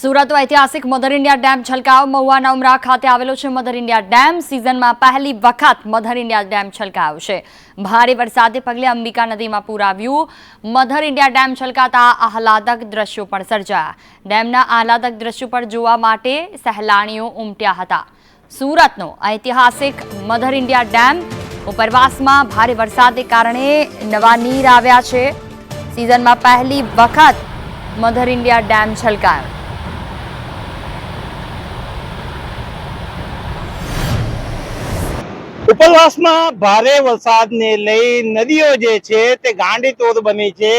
સુરત ઐતિહાસિક Mother India dam છલકાવ. મહુવાના ઉમરા ખાતે આવેલો છે મધર ઇન્ડિયા ડેમ. સિઝનમાં પહેલી વખત મધર ઇન્ડિયા ડેમ છલકાયો છે. ભારે વરસાદે પગલે અંબિકા નદીમાં પૂર આવ્યું મધર ઇન્ડિયા ડેમ છલકાતા આહલાદક દ્રશ્યો પણ સર્જાયા. ડેમના આહલાદક દ્રશ્યો પર જોવા માટે સહેલાણીઓ ઉમટ્યા હતા. સુરતનો ઐતિહાસિક મધર ઇન્ડિયા ડેમ ઉપરવાસમાં ભારે વરસાદને કારણે નવા નીર આવ્યા છે. સિઝનમાં પહેલી વખત મધર ઇન્ડિયા ડેમ છલકાયો. ઉપરવાસમાં ભારે વરસાદને લઈ નદીઓ જે છે તે ગાંડી તોડ બની છે.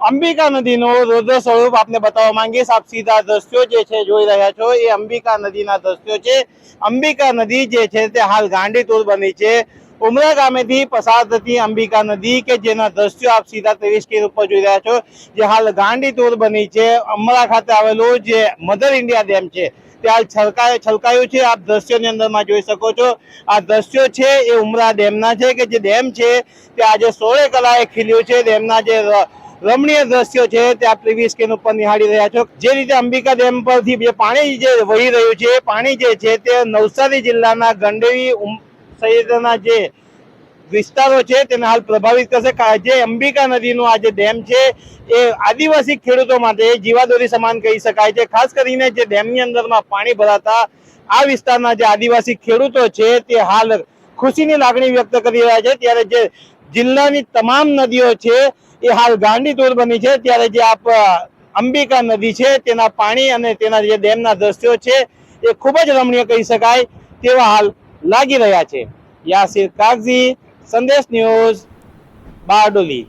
અંબિકા નદીનો રુદ્ર સ્વરૂપ આપને બતાવવા માંગીશ આપ સીધા દ્રશ્યો જે છે જોઈ રહ્યા છો, એ અંબિકા નદીના દ્રશ્યો છે. અંબિકા નદી જે છે તે હાલ ગાંડી તોડ બની છે. ઉમરા ગામેથી પસાર થતી અંબિકા નદી કે જેના દ્રશ્યો આપ સીધા ત્રેવીસ સ્કેલ ઉપર જોઈ રહ્યા છો, જે હાલ ગાંડી તોર બની છે. અમરા ખાતે આવેલું જે મધર ઇન્ડિયા ડેમ છે, તે હાલ છલકાય, છલકાયું છે. આપ દ્રશ્યોની અંદરમાં જોઈ શકો છો. આ દ્રશ્યો છે એ ઉમરા ડેમના છે કે જે ડેમ છે, તે આજે સોળે કલાએ ખીલ્યું છે. ડેમના જે રમણીય દ્રશ્યો છે, તે આપ ટીવી સ્ક્રીન ઉપર નિહાળી રહ્યા છો. જે રીતે અંબિકા ડેમ પરથી જે પાણી જે વહી રહ્યું છે પાણી જે છે તે નવસારી જિલ્લાના ગંડેવી સહિતના જે વિસ્તારો છે તેને હાલ પ્રભાવિત કરશે. જે અંબિકા નદીનું આ જે ડેમ છે, એ આદિવાસી ખેડૂતો માટે જીવાદોરી સમાન કહી શકાય છે. ખાસ કરીને જે ડેમની અંદરમાં પાણી ભરાતા આ વિસ્તારના જે આદિવાસી ખેડૂતો છે, તે હાલ ખુશીની લાગણી વ્યક્ત કરી રહ્યા છે. ત્યારે જે જિલ્લાની તમામ નદીઓ છે, એ હાલ ગાંડી તોડ બની છે. ત્યારે જે આપ અંબિકા નદી છે, તેના પાણી અને તેના જે ડેમના દ્રશ્યો છે, એ ખૂબ જ રમણીય કહી શકાય તેવા હાલ લાગી રહ્યા છે. યાસિર કાગઝી સંદેશ ન્યૂઝ બારડોલી.